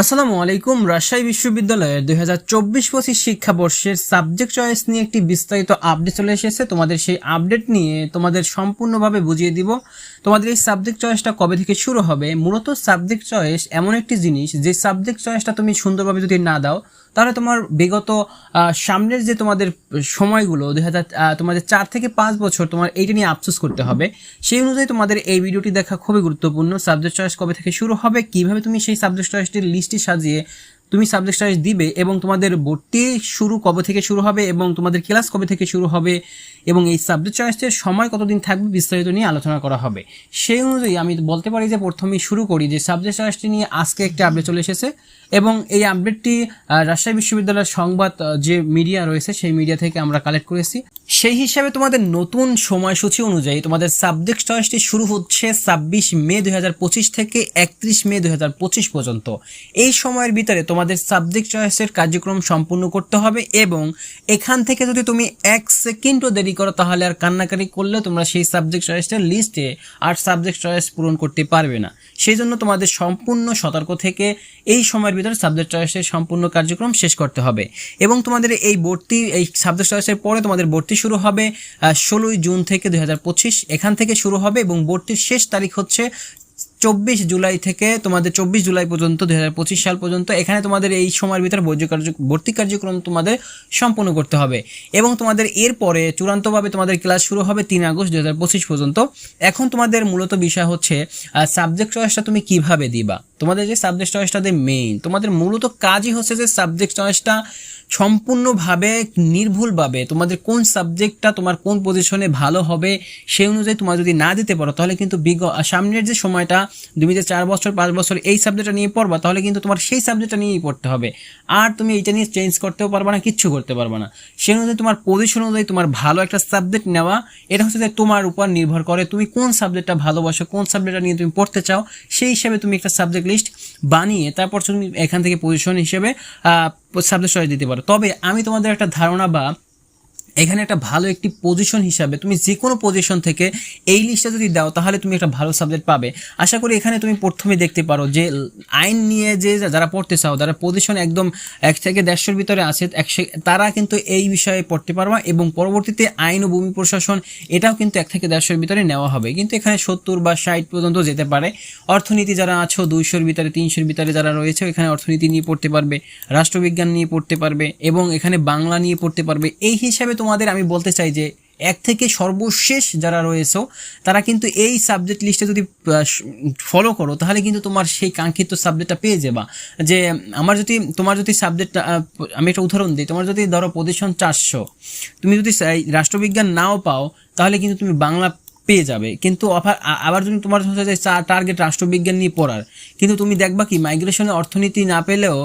আসসালামু আলাইকুম। রাজশাহী বিশ্ববিদ্যালয়ের দুই হাজার চব্বিশ পঁচিশ শিক্ষাবর্ষের সাবজেক্ট চয়েস নিয়ে একটি বিস্তারিত আপডেট চলে এসেছে। তোমাদের সেই আপডেট নিয়ে তোমাদের সম্পূর্ণভাবে বুঝিয়ে দিব। তোমাদের এই সাবজেক্ট চয়েসটা কবে থেকে শুরু হবে? মূলত সাবজেক্ট চয়েস এমন একটি জিনিস, যে সাবজেক্ট চয়েসটা তুমি সুন্দরভাবে যদি না দাও, তাহলে তোমার বিগত সামনের যে তোমাদের সময়গুলো, দুই হাজার তোমাদের চার থেকে পাঁচ বছর তোমার এইটা নিয়ে আফসোস করতে হবে। সেই অনুযায়ী তোমাদের এই ভিডিওটি দেখা খুবই গুরুত্বপূর্ণ। সাবজেক্ট চয়েস কবে থেকে শুরু হবে? কীভাবে তুমি সেই সাবজেক্ট চয়েসটির লিস্টটি সাজিয়ে তুমি সাবজেক্ট সাইজ দিবে এবং তোমাদের ভর্তি শুরু কবে থেকে শুরু হবে এবং তোমাদের ক্লাস কবে থেকে শুরু হবে এবং এই সাবজেক্ট চয়েসের সময় কতদিন থাকবে বিস্তারিত নিয়ে আলোচনা করা হবে। সেই অনুযায়ী আমি বলতে পারি যে প্রথমেই শুরু করি যে সাবজেক্ট চয়েসটি নিয়ে আজকে একটি আপডেট চলে এসেছে এবং এই আপডেটটি রাজশাহী বিশ্ববিদ্যালয়ের সংবাদ যে মিডিয়া রয়েছে সেই মিডিয়া থেকে আমরা কালেক্ট করেছি। সেই হিসাবে তোমাদের নতুন সময়সূচি অনুযায়ী তোমাদের সাবজেক্ট চয়েসটি শুরু হচ্ছে ছাব্বিশ মে দু হাজার পঁচিশ থেকে একত্রিশ মে দু হাজার পঁচিশ পর্যন্ত। এই সময়ের ভিতরে তোমাদের সাবজেক্ট চয়েসের কার্যক্রম সম্পূর্ণ করতে হবে এবং এখান থেকে যদি তুমি এক সেকেন্ডও দেরি করো, তাহলে আর কান্নাকারি করলে তোমরা সেই সাবজেক্ট চয়েসটা লিস্টে আর সাবজেক্ট চয়েস পূরণ করতে পারবে না। সেই জন্য তোমাদের সম্পূর্ণ সতর্ক থেকে এই সময়ের ভিতরে সাবজেক্ট চয়েসের সম্পূর্ণ কার্যক্রম শেষ করতে হবে। এবং তোমাদের এই ভর্তি, এই সাবজেক্ট চয়েসের পরে তোমাদের ভর্তি শুরু হবে ষোলোই জুন থেকে দু হাজার পঁচিশ এখান থেকে শুরু হবে এবং ভর্তির শেষ তারিখ হচ্ছে চব্বিশ জুলাই থেকে তোমাদের চব্বিশ জুলাই পর্যন্ত, দুই হাজার পঁচিশ সাল পর্যন্ত এখানে তোমাদের এই সময়ের ভিতরে বৈজ্য কার্য, ভর্তি কার্যক্রম তোমাদের সম্পূর্ণ করতে হবে। এবং তোমাদের এরপরে চূড়ান্তভাবে তোমাদের ক্লাস শুরু হবে তিন আগস্ট, দুই হাজার পঁচিশ পর্যন্ত। এখন তোমাদের মূলত বিষয় হচ্ছে সাবজেক্ট চয়েসটা তুমি কীভাবে দিবা? তোমাদের যে সাবজেক্ট চয়েসটা মেইন তোমাদের মূলত কাজই হচ্ছে যে সাবজেক্ট চয়েসটা সম্পূর্ণভাবে নির্ভুলভাবে তোমাদের কোন সাবজেক্টটা তোমার কোন পজিশনে ভালো হবে, সেই অনুযায়ী তোমার যদি না দিতে পারো, তাহলে কিন্তু বিগ, সামনের যে সময়টা, তুমি যে চার বছর, পাঁচ বছর এই সাবজেক্টটা নিয়ে পড়বা, তাহলে কিন্তু তোমার সেই সাবজেক্টটা নিয়েই পড়তে হবে। আর তুমি এইটা নিয়ে চেঞ্জ করতেও পারবা না, কিচ্ছু করতে পারবা না। সেই অনুযায়ী তোমার পজিশন অনুযায়ী তোমার ভালো একটা সাবজেক্ট নেওয়া, এটা হচ্ছে যে তোমার উপর নির্ভর করে তুমি কোন সাবজেক্টটা ভালোবাসো, কোন সাবজেক্টটা নিয়ে তুমি পড়তে চাও, সেই হিসাবে তুমি একটা সাবজেক্ট লিস্ট বানিয়ে, তারপর তুমি এখান থেকে পজিশন হিসেবে সাবজেক্ট চয়েস দিতে পারো। তবে আমি তোমাদের একটা ধারণা বা এখানে একটা ভালো একটি পজিশন হিসাবে তুমি যে কোনো পজিশন থেকে এই লিস্টটা যদি দাও, তাহলে তুমি একটা ভালো সাবজেক্ট পাবে। আশা করি এখানে তুমি প্রথমে দেখতে পারো যে আইন নিয়ে যে যারা পড়তে চাও, যারা পজিশন একদম এক থেকে দেড়শোর ভিতরে আছে, এক সে- তারা কিন্তু এই বিষয়ে পড়তে পারবা এবং পরবর্তীতে আইন ও ভূমি প্রশাসন এটাও কিন্তু এক থেকে দেড়শোর ভিতরে নেওয়া হবে। কিন্তু এখানে সত্তর বা ষাট পর্যন্ত যেতে পারে। অর্থনীতি যারা আছো, দুইশোর ভিতরে, তিনশোর ভিতরে যারা রয়েছে, এখানে অর্থনীতি নিয়ে পড়তে পারবে, রাষ্ট্রবিজ্ঞান নিয়ে পড়তে পারবে এবং এখানে বাংলা নিয়ে পড়তে পারবে। এই হিসাবে তোমাদের আমি বলতে চাই যে এক থেকে সর্বশেষ যারা রয়েছে, তারা কিন্তু এই সাবজেক্ট লিস্টে যদি ফলো করো, তাহলে কিন্তু তোমার সেই কাঙ্ক্ষিত সাবজেক্টটা পেয়ে যাবা। যে আমার যদি, তোমার যদি সাবজেক্টটা আমি একটা উদাহরণ দিই, তোমার যদি ধরো পজিশন চারশো, তুমি যদি রাষ্ট্রবিজ্ঞান নাও পাও, তাহলে কিন্তু তুমি বাংলা পেয়ে যাবে। কিন্তু অফার আবার যদি তোমার টার্গেট রাষ্ট্রবিজ্ঞান নিয়ে পড়ার, কিন্তু তুমি দেখবা কি মাইগ্রেশনে অর্থনীতি না পেলেও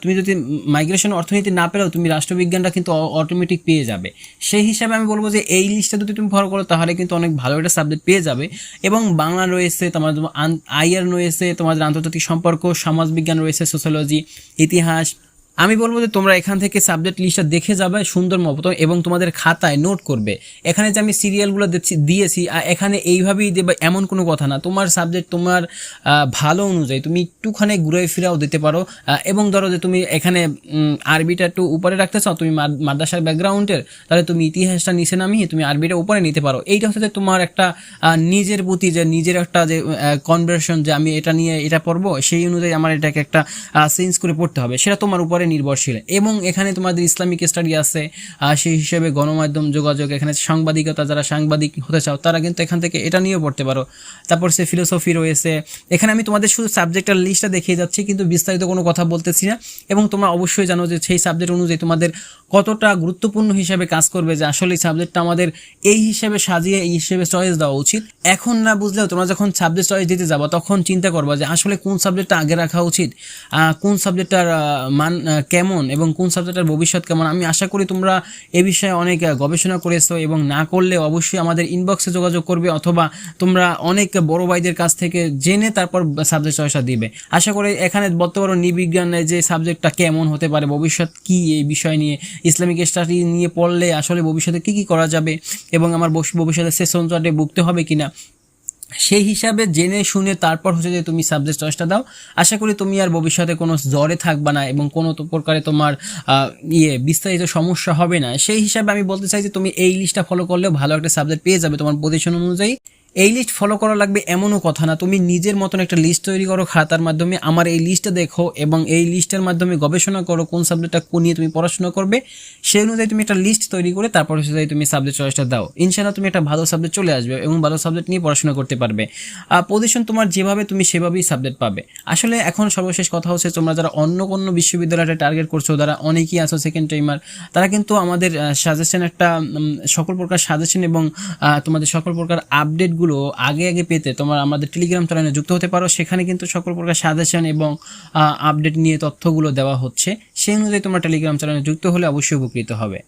তুমি যদি মাইগ্রেশন অর্থনীতি না পেলেও তুমি রাষ্ট্রবিজ্ঞানটা কিন্তু অটোমেটিক পেয়ে যাবে। সেই হিসাবে আমি বলব যে এই লিস্টটা যদি তুমি ফলো করো, তাহলে কিন্তু অনেক ভালো একটা সাবজেক্ট পেয়ে যাবে। এবং বাংলা রয়েছে, তোমার আইআর রয়েছে তোমাদের আন্তর্জাতিক সম্পর্ক, সমাজবিজ্ঞান রয়েছে সোশ্যোলজি ইতিহাস আমি বলব যে তোমরা এখান থেকে সাবজেক্ট লিস্টটা দেখে যাবে, সুন্দর মতো, এবং তোমাদের খাতায় নোট করবে। এখানে যে আমি সিরিয়ালগুলো দিয়েছি এখানে এইভাবেই দেবে, এমন কোনো কথা না। তোমার সাবজেক্ট তোমার ভালো অনুযায়ী তুমি একটুখানি ঘুরে ফিরাও দিতে পারো এবং ধরো যে তুমি এখানে আরবিটা একটু উপরে রাখতে চাও, তুমি মাদ- মাদ্রাসার ব্যাকগ্রাউন্ডের তাহলে তুমি ইতিহাসটা নিচে নামিয়ে তুমি আরবিটা উপরে নিতে পারো। এইটা হচ্ছে যে তোমার একটা নিজের প্রতি যে, নিজের একটা যে কনভার্সন যে আমি এটা নিয়ে এটা পড়ব, সেই অনুযায়ী আমার এটাকে একটা চেঞ্জ করে পড়তে হবে। সেটা তোমার উপরে নির্ভরশীল। এবং এখানে তোমাদের ইসলামিক স্টাডি আছে সেই হিসেবে গণমাধ্যম, যোগাযোগ, এখানে সাংবাদিকতা, যারা সাংবাদিক হতে চাও, তারা কিন্তু এখান থেকে এটা নিয়েও পড়তে পারো। তারপর সে ফিলোসফি রয়েছে। এখানে আমি তোমাদের শুধু সাবজেক্টের লিস্টটা দেখিয়ে যাচ্ছি, কিন্তু বিস্তারিত কোনো কথা বলতেছি না। এবং তোমরা অবশ্যই জানো যে সেই সাবজেক্ট অনুযায়ী তোমাদের কতটা গুরুত্বপূর্ণ হিসেবে কাজ করবে যে আসলে এই সাবজেক্টটা আমাদের এই হিসেবে সাজিয়ে, এই হিসেবে চয়েস দেওয়া উচিত। এখন না বুঝলেও তোমরা যখন সাবজেক্ট চয়েস দিতে যাব, তখন চিন্তা করবা যে আসলে কোন সাবজেক্টটা আগে রাখা উচিত কোন সাবজেক্টটার মান কেমন এবং কোন সাবজেক্টের ভবিষ্যৎ কেমন। আমি আশা করি তোমরা এ বিষয়ে অনেক গবেষণা করেছ এবং না করলে অবশ্যই আমাদের ইনবক্সে যোগাযোগ করবে অথবা তোমরা অনেক বড় ভাইদের কাছ থেকে জেনে তারপর সাবজেক্ট চয়েসটা দিবে। আশা করি এখানে বর্তমান নিবিজ্ঞানের যে সাবজেক্টটা কেমন হতে পারে, ভবিষ্যৎ কি এই বিষয় নিয়ে ইসলামিক স্টাডি নিয়ে পড়লে আসলে ভবিষ্যতে কি কি করা যাবে এবং আমার ভবিষ্যতে সেশন চার্টে ভুগতে হবে কিনা? সেই হিসাবে জেনে শুনে তারপর হচ্ছে যে তুমি সাবজেক্ট চয়েসটা দাও। আশা করি তুমি আর ভবিষ্যতে কোনো জ্বরে থাকবা না এবং কোনো প্রকারে তোমার ইয়ে বিস্তারিত সমস্যা হবে না। সেই হিসাবে আমি বলতে চাই যে তুমি এই লিস্টটা ফলো করলেও ভালো একটা সাবজেক্ট পেয়ে যাবে তোমার পজিশন অনুযায়ী। এই লিস্ট ফলো করা লাগবে এমনও কথা না। তুমি নিজের মতন একটা লিস্ট তৈরি করো খাতার মাধ্যমে, আমার এই লিস্টটা দেখো এবং এই লিস্টের মাধ্যমে গবেষণা করো কোন সাবজেক্টটা কোন নিয়ে তুমি পড়াশোনা করবে। সেই অনুযায়ী তুমি একটা লিস্ট তৈরি করে তারপর যে তুমি সাবজেক্ট চয়েসটা দাও। ইনশাআল্লাহ তুমি একটা ভালো সাবজেক্ট চলে আসবে এবং ভালো সাবজেক্ট নিয়ে পড়াশোনা করতে পারবে। পজিশন তোমার যেভাবে তুমি সেভাবেই সাবজেক্ট পাবে। আসলে এখন সর্বশেষ কথা হচ্ছে তোমরা যারা অন্য কোনো বিশ্ববিদ্যালয়টা টার্গেট করছ, যারা অনেকেই আছো সেকেন্ড টাইমার তারা কিন্তু আমাদের সাজেশন একটা সকল প্রকার সাজেশন এবং তোমাদের সকল প্রকার আপডেটগুলো আগে আগে পেতে তোমার আমাদের টেলিগ্রাম চ্যানেলে যুক্ত হতে পারো। সেখানে কিন্তু সকল প্রকার সাজেশন এবং আপডেট নিয়ে তথ্যগুলো দেওয়া হচ্ছে। সেই অনুযায়ী তোমরা টেলিগ্রাম চ্যানেলে যুক্ত হলে অবশ্যই উপকৃত হবে।